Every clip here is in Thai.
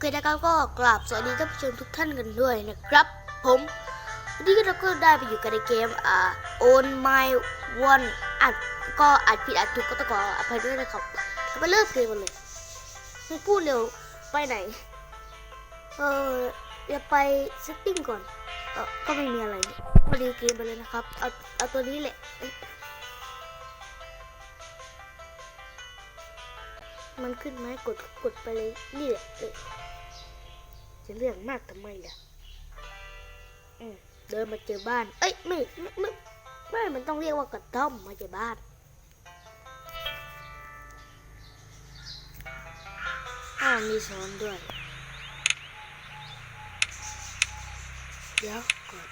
เคนะครับก็กราบสวัสดีท่านผู้ชมทุกท่านกันด้วยนะครับ ผมวันนี้เราก็ได้ไปอยู่กันในเกมอ่า on My One อัดก็อัดผิดอัดถูกก็ต้องขออภัยด้วยนะครับไปเริ่มเกมกันเลยไม่พูดเร็วไปไหน เอออย่าไปเซตติ้งก่อนเออก็ไม่มีอะไรมาดูเกมไปเลยนะครับเอาเอาตัวนี้แหละมันขึ้นไหมกดกดไปเลยนี่แหละ จะเรื่องมากทำไมล่ะเดินมาเจอบ้าน เอ้ยไม่ไม่ไม่ไม่มันต้องเรียกว่ากระท่อมมาเจอบ้านอ้าวมีช้อนด้วย เดี๋ยวก่อน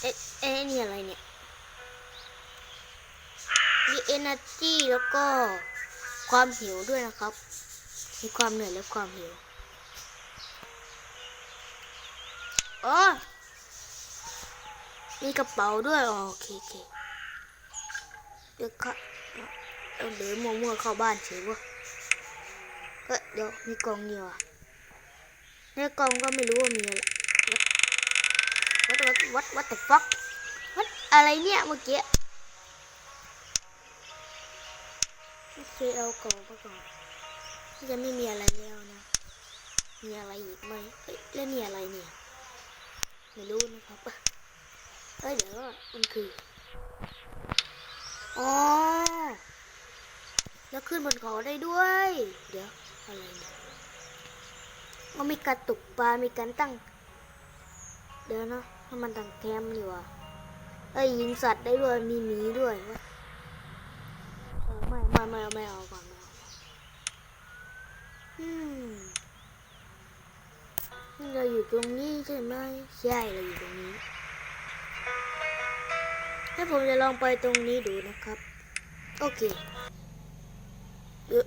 เอ๊ะเอ๊ะนี่อะไรเนี่ยมี energy แล้วก็ความหิวด้วยนะครับ มีความเหนื่อยและความหิว อ๋อ มีกระเป๋าด้วยอ๋อโอเคโอเคเดี๋ยวเข้าเอาเดี๋ยวมัวๆเข้าบ้านเฉยวะเอ้ยเดี๋ยวมีกล่องนี่ว่ะในกล่องก็ไม่รู้ว่ามีอะไรวัดวัดวัดวัดแต่ฟักวัดอะไรเนี่ยเมื่อกี้โอเคเอากล่องมาก่อนจะไม่มีอะไรแล้วนะ มีอะไรอีกไหมเฮ้ยแล้วนี่อะไรเนี่ย ไม่รู้นะครับเอ้ยเดี๋ยวก่อนมันคืออ๋อแล้วขึ้นบนเขาได้ด้วย เดี๋ยวอะไรเนี่ยมันมีการตกปลา มีการตั้ง เดี๋ยวนะถ้ามันต่างแคมป์อยู่อะเอ้ยยิงสัตว์ได้ด้วย มีหมีด้วยวะเออไม่ไม่ไม่เอาไม่เอาก่อนไม่เอาอืม เราอยู่ตรงนี้ใช่ไหมใช่เราอยู่ตรงนี้ให้ผมจะลองไปตรงนี้ดูนะครับ โอเคเดี๋ยว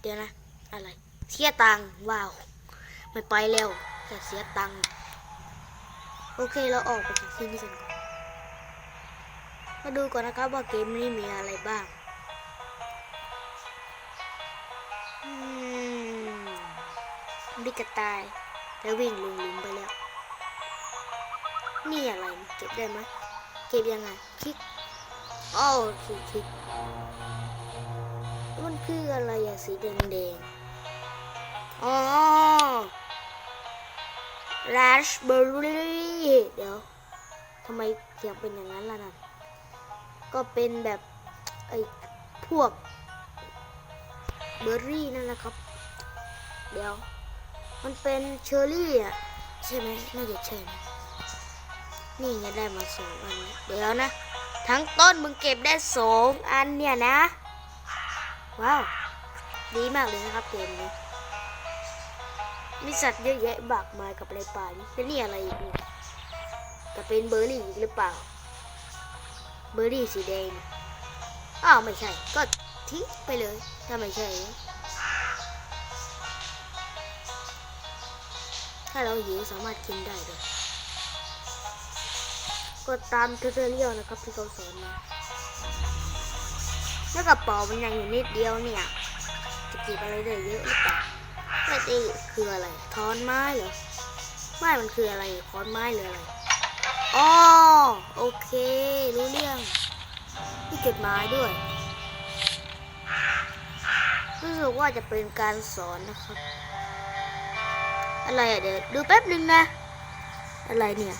เดี๋ยวนะ อะไร เสียตังค์ว้าวไม่ไปแล้วแต่เสียตังค์โอเคเราออกไปจากที่นี่กันก่อนมาดูก่อนนะครับว่าเกมนี้มีอะไรบ้าง มีกระต่าย แล้ววิ่งลงหลุมไปแล้ว นี่อะไรเก็บได้ไหมเก็บยังไงคลิกอ้าวคลิกคลิกมันคืออะไรอะสีแดงแดงๆอ๋อราสเบอร์รี่เดี๋ยวทำไมเสียงเป็นอย่างนั้นล่ะนั่นก็เป็นแบบไอ้พวกเบอร์รี่นั่นแหละครับ เดี๋ยว มันเป็นเชอร์รี่อะใช่ไหมน่าจะใช่นะนี่ไงได้มาสองอันเดี๋ยวนะ ทั้งต้นมึงเก็บได้สองอันเนี่ยนะ ว้าว ดีมากเลยนะครับเกมนี้มีสัตว์เยอะแยะบากมายกับอะไรป่านี่แล้วนี่อะไรอีกเนี่ยจะเป็นเบอร์รี่อีกหรือเปล่า เบอร์รี่สีแดง อ้าวไม่ใช่ ก็ทิ้งไปเลย ถ้าไม่ใช่ ถ้าเราหิวสามารถกินได้เลยก็ตามทูตอเรียลนะครับที่เขาสอนมาแล้วกระเป๋ามันยังอยู่นิดเดียวเนี่ย จะเก็บอะไรได้เยอะหรือเปล่าไม่ได้คืออะไรท้อนไม้เหรอไม่มันคืออะไรค้อนไม้หรืออะไรอ๋อโอเค รู้เรื่องที่เก็บไม้ด้วยรู้สึกว่าจะเป็นการสอนนะครับ อะไรอะเดี๋ยวดูแป๊บหนึ่งนะ อะไรเนี่ย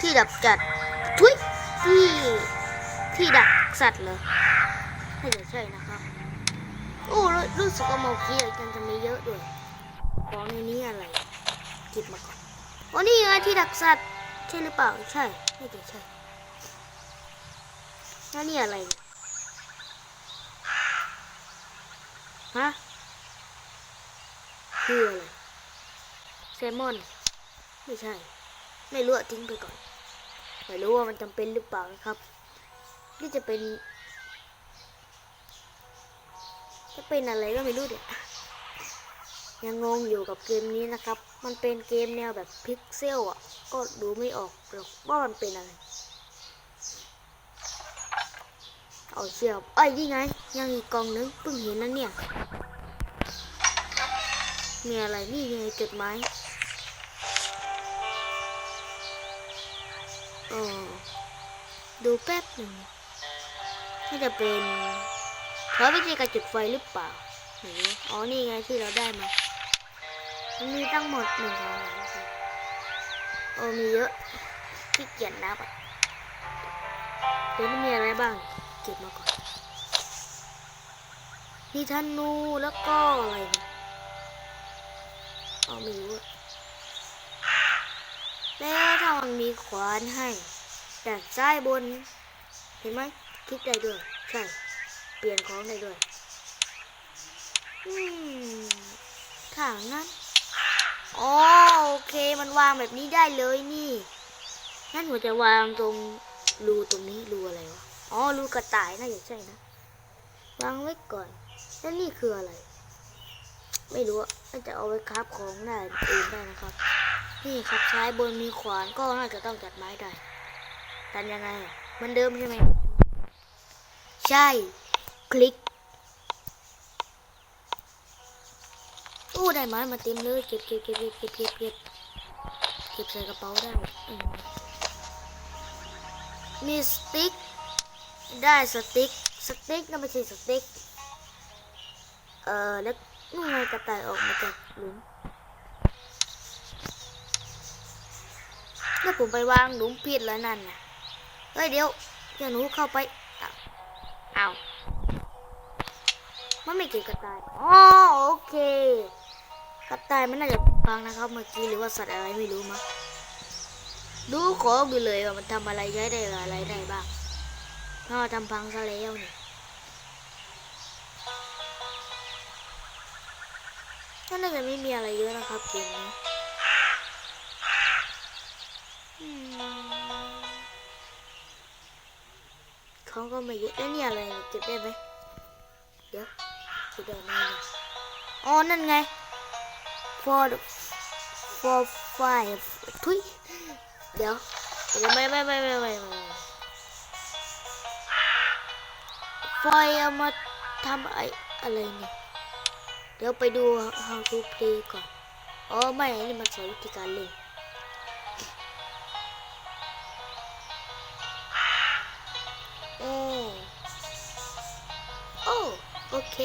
ที่ดักจัดทุยที่ที่ดักสัตว์เหรอไม่ใช่นะครับโอ้รู้รู้สึกว่าโมกี้กันจะมีเยอะด้วยของในนี้อะไรเก็บมาก่อนโอ้นี่ไงที่ดักสัตว์ใช่หรือเปล่าใช่ไม่ใช่ใช่แล้วนี่อะไรเนี่ยฮะคืออะไร แซลมอน ไม่ใช่ ไม่รู้อะทิ้งไปก่อน ไม่รู้ว่ามันจำเป็นหรือเปล่านะครับ นี่จะเป็น จะเป็นอะไรก็ไม่รู้เดี๋ยยังงงอยู่กับเกมนี้นะครับ มันเป็นเกมแนวแบบพิกเซลอะ ก็ดูไม่ออกหรอกว่ามันเป็นอะไร เอาเชือกเอ้ยนี่ไง ยังอีกกองนึงเพิ่งเห็นนั่นเนี่ย มีอะไรนี่ไงจดหมายเออดูแป๊บหนึ่งน่าจะเป็นเพราะวิธีการจุดไฟหรือเปล่าอ๋อ นี่ไงที่เราได้มา มันมีตั้งหมดหนึ่งสองสามสี่โอ้มีเยอะขี้เกียจนับอะเดี๋ยวมันมีอะไรบ้าง เก็บมาก่อนมีธนูแล้วก็อะไรเนี่ย เอาไม่รู้แล้วถ้ามันมีขวานให้แต่ซ้ายบน เห็นไหมคลิกได้ด้วย ใช่ เปลี่ยนของได้ด้วยอืมถ้างนั้นอ๋อโอเคมันวางแบบนี้ได้เลยนี่งั้นผมจะวางตรงรูตรงนี้รูอะไรวะอ๋อรูกระต่ายน่าจะใช่นะวางไว้ก่อนแล้วนี่คืออะไร ไม่รู้ว่าจะเอาไว้คราบของได้เองได้นะครับ นี่ครับซ้บนมีขวานก็น่าจะต้องจัดไม้ได้ตันยังไงมันเดิมใช่ไหมใช่ คลิกอู้ได้ไม้มาเต็มเลยเก็บเก็บเก็บเก็บเก็บเก็บเก็บเก็บใส่กระเป๋าได้มีสติ๊กได้สติ๊กสติ๊กนั่นไม่ใช่สติ๊กเออแล้ว นู่นไงกระต่ายออกมาจากหลุมแล้วผมไปวางหลุมผิดแล้วนั่นน่ะเฮ้ยเดี๋ยวเดี๋ยวหนูเข้าไปอ้าวอ้าวมันไม่เกี่ยวกับกระต่ายอ๋อโอเค กระต่ายมันน่าจะฟังนะครับ เมื่อกี้หรือว่าสัตว์อะไรไม่รู้มั้งดูของอยู่เลยว่ามันทำอะไรใช้ได้อะไรได้บ้างถ้าทำพังซะแล้วนี่ ก็น่าจะไม่มีอะไรเยอะนะครับเกมนี้ของก็ไม่เยอะแล้วนี่อะไรเนี่ยเก็บได้ไหมเดี๋ยวเก็บได้ไหมเนี่ยอ๋อนั่นไง for for five ทุยเดี๋ยวเดี๋ยวไม่ไม่ไม่ไม่ไม่ไม่ไฟเอามาทำอะไรอะไรเนี่ย เดี๋ยวไปดู how to play ก่อน อ๋อ ไม่ นี่มันสอนวิธีการเล่นโอ้โอ้โอเค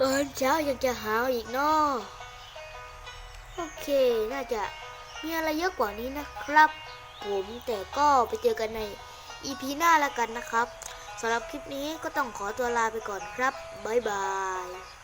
ตอนเช้ายังจะหาอีกเนาะโอเค น่าจะ มีอะไรเยอะกว่านี้นะครับ ผมแต่ก็ไปเจอกันใน EP หน้าแล้วกันนะครับสำหรับคลิปนี้ก็ต้องขอตัวลาไปก่อนครับ บ๊ายบาย